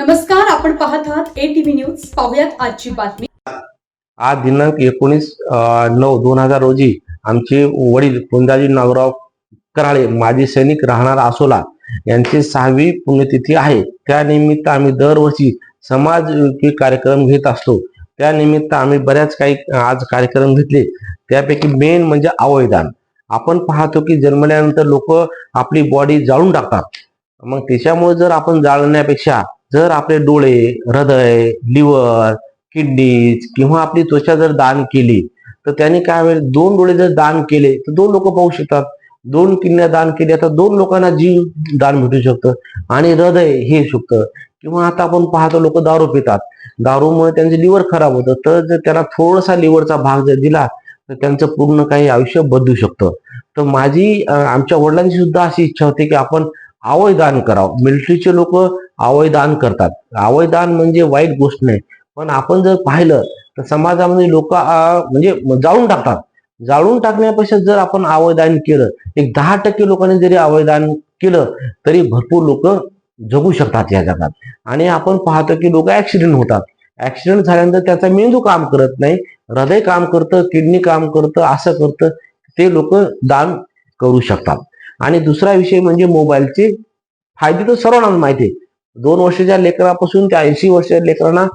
नमस्कार आपण पाहत आहात ए टीव्ही न्यूज पाहुयात आजची बातमी. आज दिनांक एकोणीस नऊ दोन हजार रोजी आमचे वडील कुंदाजी नागराव कराळे माजी सैनिक राहणार असोला यांची सहावी पुण्यतिथी आहे. त्यानिमित्त आम्ही दरवर्षी समाज कार्यक्रम घेत असतो. त्यानिमित्त आम्ही बऱ्याच काही आज कार्यक्रम घेतले. त्यापैकी मेन म्हणजे अवयदान आपण पाहतो की जन्मल्यानंतर लोक आपली बॉडी जाळून टाकतात. मग त्याच्यामुळे जर आपण जाळण्यापेक्षा जर आपले डोळे हृदय लिव्हर किडनीज किंवा आपली त्वचा जर दान केली तर त्याने काय होईल? दोन डोळे जर दान केले तर दोन लोक पाहू शकतात. दोन किडन्या दान केल्या तर दोन लोकांना जीव दान भेटू शकतं आणि हृदय हे शकतं. किंवा आता आपण पाहतो लोक दारू पितात. दारूमुळे त्यांचे लिव्हर खराब होतं. तर जर त्यांना थोडासा लिव्हरचा भाग जर दिला तर त्यांचं पूर्ण काही आयुष्य बदलू शकतं. तर माझी आमच्या वडिलांची सुद्धा अशी इच्छा होती की आपण अवयदान करावं. मिलिटरीचे लोक अवयदान करतात. अवयदान म्हणजे वाईट गोष्ट नाही. पण आपण जर पाहिलं तर समाजामध्ये लोक म्हणजे जाळून टाकतात. जाळून टाकण्यापेक्षा जर आपण अवयदान केलं एक दहा टक्के लोकांनी जरी अवयदान केलं तरी भरपूर लोक जगू शकतात या जगात. आणि आपण पाहतो की लोक ऍक्सिडेंट होतात. ऍक्सिडेंट झाल्यानंतर त्याचा मेंदू काम करत नाही हृदय काम करतं किडनी काम करतं असं करतं ते लोक दान करू शकतात. आणि दुसरा विषय म्हणजे मोबाईलचे फायदे तर सर्वांना माहिती आहे. दोन वर्षाच्या लेकरापासून ते ऐंशी वर्षाच्या लेकरांना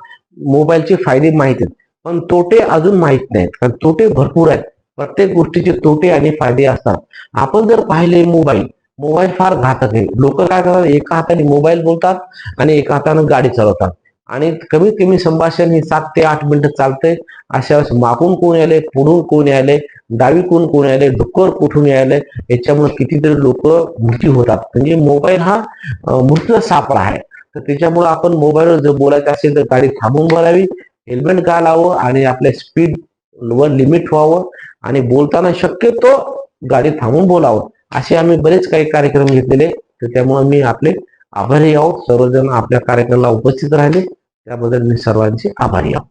मोबाईलचे फायदे माहीत आहेत. पण तोटे अजून माहीत नाहीत. कारण तोटे भरपूर आहेत. प्रत्येक गोष्टीचे तोटे आणि फायदे असतात. आपण जर पाहिले मोबाईल मोबाईल फार घातक आहे. लोक काय करतात? एका हाताने मोबाईल बोलतात आणि एका हाताने गाडी चालवतात. आणि कमीत कमी संभाषण हे सात ते आठ मिनिटं चालतंय. अशा वेळेस मागून कोण यायले पुढून कोण यायलंय डावीकून कोण यायले डुक्कर कुठून यायले याच्यामुळे कितीतरी लोक मृत्यू होतात. म्हणजे मोबाईल हा मृत्यू सापळा आहे. तर त्याच्यामुळे आपण मोबाईलवर जर बोलायचं असेल तर गाडी थांबून बोलावी हेल्मेट घालावं आणि आपल्या स्पीड वर लिमिट व्हावं आणि बोलताना शक्यतो गाडी थांबून बोलावं. असे आम्ही बरेच काही कार्यक्रम घेतलेले. तर त्यामुळे मी आपले आभारी आहोत. सर्वजण आपल्या कार्यक्रमाला उपस्थित राहिले. त्याबद्दल मी सर्वांचे आभारी आहोत.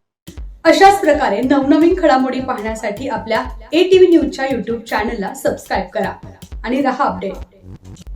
अशाच प्रकारे नवनवीन घडामोडी पाहण्यासाठी आपल्या ए टीव्ही न्यूजच्या युट्यूब चॅनलला सबस्क्राईब करा आणि रहा अपडेट